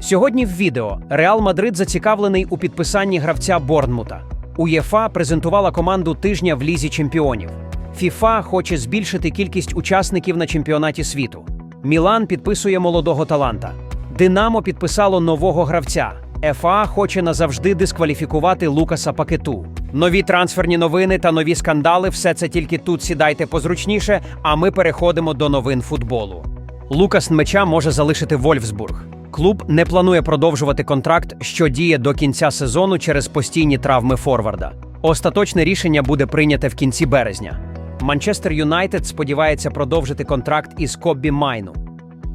Сьогодні в відео Реал Мадрид зацікавлений у підписанні гравця Борнмута. УЄФА презентувала команду тижня в лізі чемпіонів. ФІФА хоче збільшити кількість учасників на чемпіонаті світу. Мілан підписує молодого таланта. Динамо підписало нового гравця. ФА хоче назавжди дискваліфікувати Лукаса Пакету. Нові трансферні новини та нові скандали все це тільки тут сідайте позручніше, а ми переходимо до новин футболу. Лукас Меча може залишити Вольфсбург. Клуб не планує продовжувати контракт, що діє до кінця сезону через постійні травми Форварда. Остаточне рішення буде прийняте в кінці березня. Манчестер Юнайтед сподівається продовжити контракт із Коббі Майну.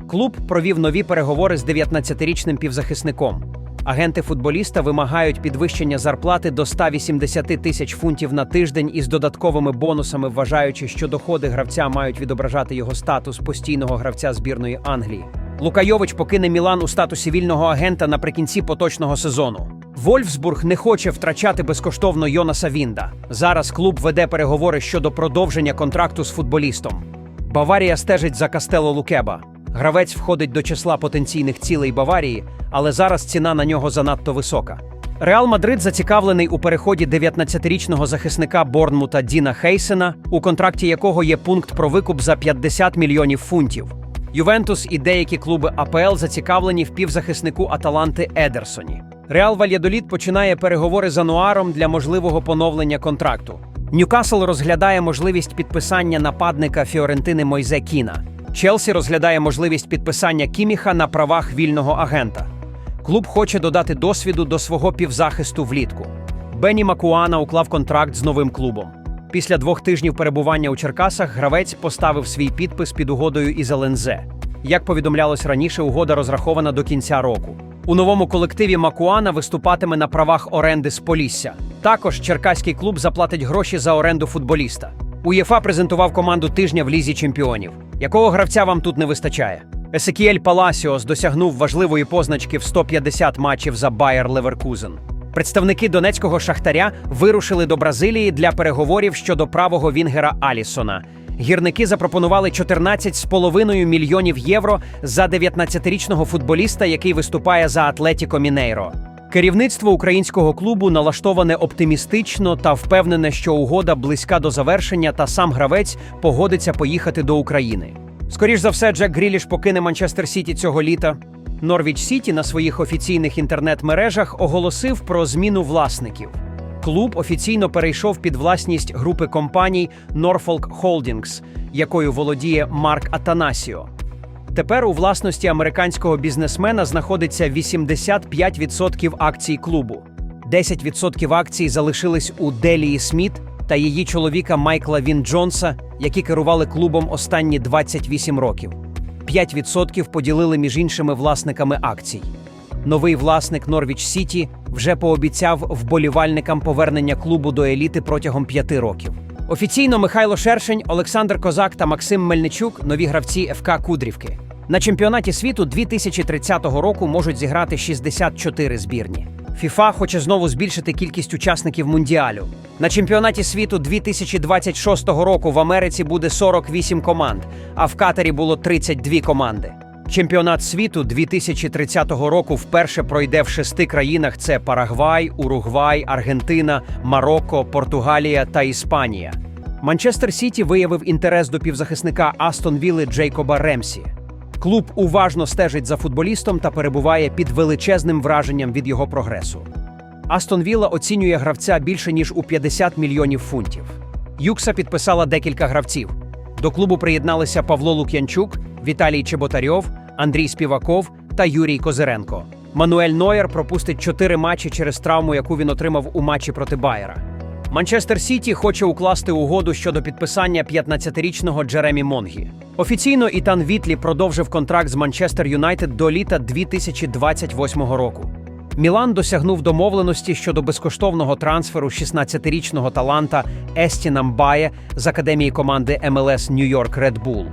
Клуб провів нові переговори з 19-річним півзахисником. Агенти футболіста вимагають підвищення зарплати до 180 тисяч фунтів на тиждень із додатковими бонусами, вважаючи, що доходи гравця мають відображати його статус постійного гравця збірної Англії. Лукайович покине Мілан у статусі вільного агента наприкінці поточного сезону. Вольфсбург не хоче втрачати безкоштовно Йонаса Вінда. Зараз клуб веде переговори щодо продовження контракту з футболістом. Баварія стежить за Кастело Лукеба. Гравець входить до числа потенційних цілей Баварії, але зараз ціна на нього занадто висока. Реал Мадрид зацікавлений у переході 19-річного захисника Борнмута Діна Хейсена, у контракті якого є пункт про викуп за 50 мільйонів фунтів. Ювентус і деякі клуби АПЛ зацікавлені в півзахиснику Аталанти Едерсоні. Реал Вальядоліт починає переговори з Ануаром для можливого поновлення контракту. Ньюкасл розглядає можливість підписання нападника Фіорентини Мойзе Кіна. Челсі розглядає можливість підписання Кіміха на правах вільного агента. Клуб хоче додати досвіду до свого півзахисту влітку. Бені Макуана уклав контракт з новим клубом. Після двох тижнів перебування у Черкасах гравець поставив свій підпис під угодою із ЛНЗ. Як повідомлялось раніше, угода розрахована до кінця року. У новому колективі Макуана виступатиме на правах оренди з Полісся. Також черкаський клуб заплатить гроші за оренду футболіста. УЄФА презентував команду тижня в лізі чемпіонів. Якого гравця вам тут не вистачає? Есекіель Паласіос досягнув важливої позначки в 150 матчів за Байер Леверкузен. Представники донецького шахтаря вирушили до Бразилії для переговорів щодо правого вінгера Алісона. Гірники запропонували 14,5 мільйонів євро за 19-річного футболіста, який виступає за Атлетіко Мінейро. Керівництво українського клубу налаштоване оптимістично та впевнене, що угода близька до завершення, та сам гравець погодиться поїхати до України. Скоріш за все, Джек Гріліш покине Манчестер Сіті цього літа. Норвіч Сіті на своїх офіційних інтернет-мережах оголосив про зміну власників. Клуб офіційно перейшов під власність групи компаній Norfolk Holdings, якою володіє Марк Атанасіо. Тепер у власності американського бізнесмена знаходиться 85% акцій клубу. 10% акцій залишились у Делії Сміт та її чоловіка Майкла Він Джонса, які керували клубом останні 28 років. 5% поділили між іншими власниками акцій. Новий власник Норвіч Сіті вже пообіцяв вболівальникам повернення клубу до еліти протягом п'яти років. Офіційно Михайло Шершень, Олександр Козак та Максим Мельничук нові гравці ФК Кудрівки. На чемпіонаті світу 2030 року можуть зіграти 64 збірні. ФІФА хоче знову збільшити кількість учасників мундіалю. На чемпіонаті світу 2026 року в Америці буде 48 команд, а в Катарі було 32 команди. Чемпіонат світу 2030 року вперше пройде в шести країнах: це Парагвай, Уругвай, Аргентина, Марокко, Португалія та Іспанія. Манчестер Сіті виявив інтерес до півзахисника Астон Вілли Джейкоба Ремсі. Клуб уважно стежить за футболістом та перебуває під величезним враженням від його прогресу. Астон Вілла оцінює гравця більше ніж у 50 мільйонів фунтів. Юкса підписала декілька гравців. До клубу приєдналися Павло Лук'янчук, Віталій Чеботарьов, Андрій Співаков та Юрій Козиренко. Мануель Нойер пропустить чотири матчі через травму, яку він отримав у матчі проти Байера. Манчестер Сіті хоче укласти угоду щодо підписання 15-річного Джеремі Монгі. Офіційно Ітан Вітлі продовжив контракт з Манчестер Юнайтед до літа 2028 року. Мілан досягнув домовленості щодо безкоштовного трансферу 16-річного таланта Естіна Мбає з академії команди МЛС Нью-Йорк Red Bull.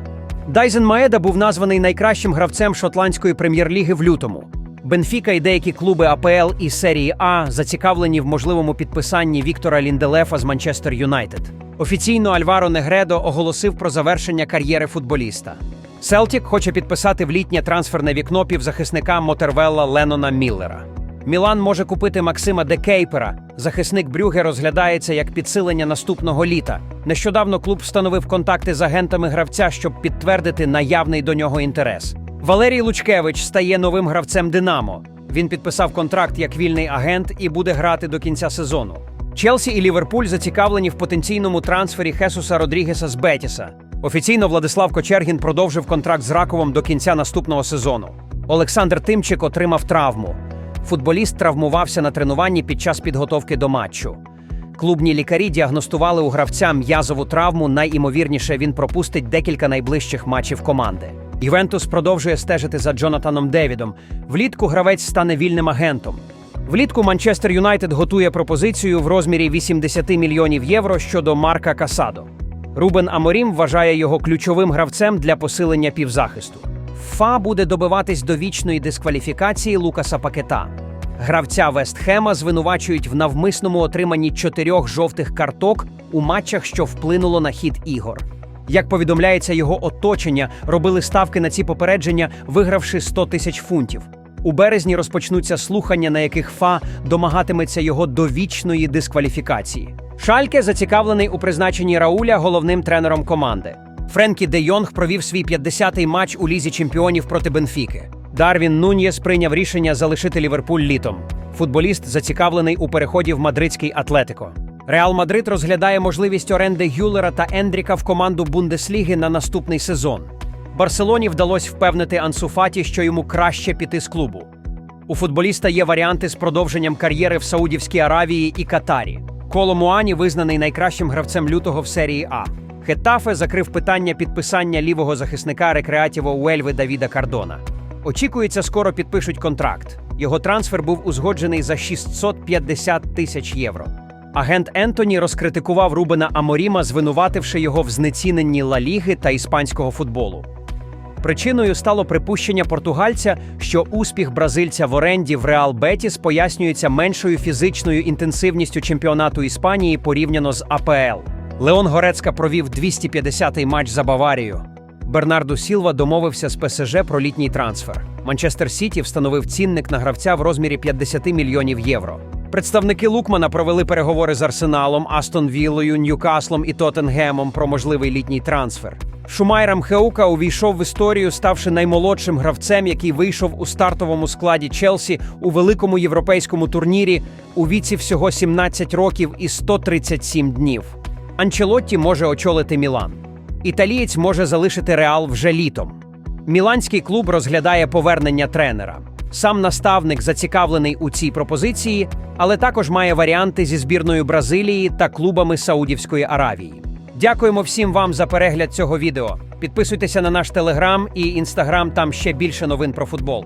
Дайзен Маеда був названий найкращим гравцем шотландської прем'єр-ліги в лютому. Бенфіка і деякі клуби АПЛ і серії А зацікавлені в можливому підписанні Віктора Лінделефа з Манчестер Юнайтед. Офіційно Альваро Негредо оголосив про завершення кар'єри футболіста. Селтік хоче підписати в літнє трансферне вікно півзахисника Мотервелла Леннона Міллера. Мілан може купити Максима Де Кейпера. Захисник Брюге розглядається як підсилення наступного літа. Нещодавно клуб встановив контакти з агентами гравця, щоб підтвердити наявний до нього інтерес. Валерій Лучкевич стає новим гравцем Динамо. Він підписав контракт як вільний агент і буде грати до кінця сезону. Челсі і Ліверпуль зацікавлені в потенційному трансфері Хесуса Родрігеса з Бетіса. Офіційно Владислав Кочергін продовжив контракт з Раковом до кінця наступного сезону. Олександр Тимчик отримав травму. Футболіст травмувався на тренуванні під час підготовки до матчу. Клубні лікарі діагностували у гравця м'язову травму. Найімовірніше він пропустить декілька найближчих матчів команди. Ювентус продовжує стежити за Джонатаном Девідом. Влітку гравець стане вільним агентом. Влітку Манчестер Юнайтед готує пропозицію в розмірі 80 мільйонів євро щодо Марка Касадо. Рубен Аморім вважає його ключовим гравцем для посилення півзахисту. Фа буде добиватись до вічної дискваліфікації Лукаса Пакета. Гравця Вестхема звинувачують в навмисному отриманні чотирьох жовтих карток у матчах, що вплинуло на хід ігор. Як повідомляється, його оточення робили ставки на ці попередження, вигравши 100 тисяч фунтів. У березні розпочнуться слухання, на яких ФА домагатиметься його довічної дискваліфікації. Шальке зацікавлений у призначенні Рауля головним тренером команди. Френкі Де Йонг провів свій 50-й матч у лізі чемпіонів проти Бенфіки. Дарвін Нуньєс прийняв рішення залишити Ліверпуль літом. Футболіст зацікавлений у переході в мадридський Атлетико. Реал Мадрид розглядає можливість оренди Гюлера та Ендріка в команду Бундесліги на наступний сезон. Барселоні вдалося впевнити Ансу Фаті, що йому краще піти з клубу. У футболіста є варіанти з продовженням кар'єри в Саудівській Аравії і Катарі. Коло Муані визнаний найкращим гравцем лютого в серії А. Хетафе закрив питання підписання лівого захисника рекреатіво Уельви Давіда Кардона. Очікується, скоро підпишуть контракт. Його трансфер був узгоджений за 650 тисяч євро. Агент Ентоні розкритикував Рубена Аморіма, звинувативши його в знеціненні Ла Ліги та іспанського футболу. Причиною стало припущення португальця, що успіх бразильця в оренді в Реал Бетіс пояснюється меншою фізичною інтенсивністю чемпіонату Іспанії порівняно з АПЛ. Леон Горецька провів 250-й матч за Баварію. Бернарду Сілва домовився з ПСЖ про літній трансфер. Манчестер Сіті встановив цінник на гравця в розмірі 50 мільйонів євро. Представники Лукмана провели переговори з Арсеналом, Астон Віллою, Ньюкаслом і Тоттенгемом про можливий літній трансфер. Шумайрам Хеука увійшов в історію, ставши наймолодшим гравцем, який вийшов у стартовому складі Челсі у великому європейському турнірі у віці всього 17 років і 137 днів. Анчелотті може очолити Мілан. Італієць може залишити Реал вже літом. Міланський клуб розглядає повернення тренера. Сам наставник зацікавлений у цій пропозиції, але також має варіанти зі збірною Бразилії та клубами Саудівської Аравії. Дякуємо всім вам за перегляд цього відео. Підписуйтеся на наш телеграм і інстаграм, там ще більше новин про футбол.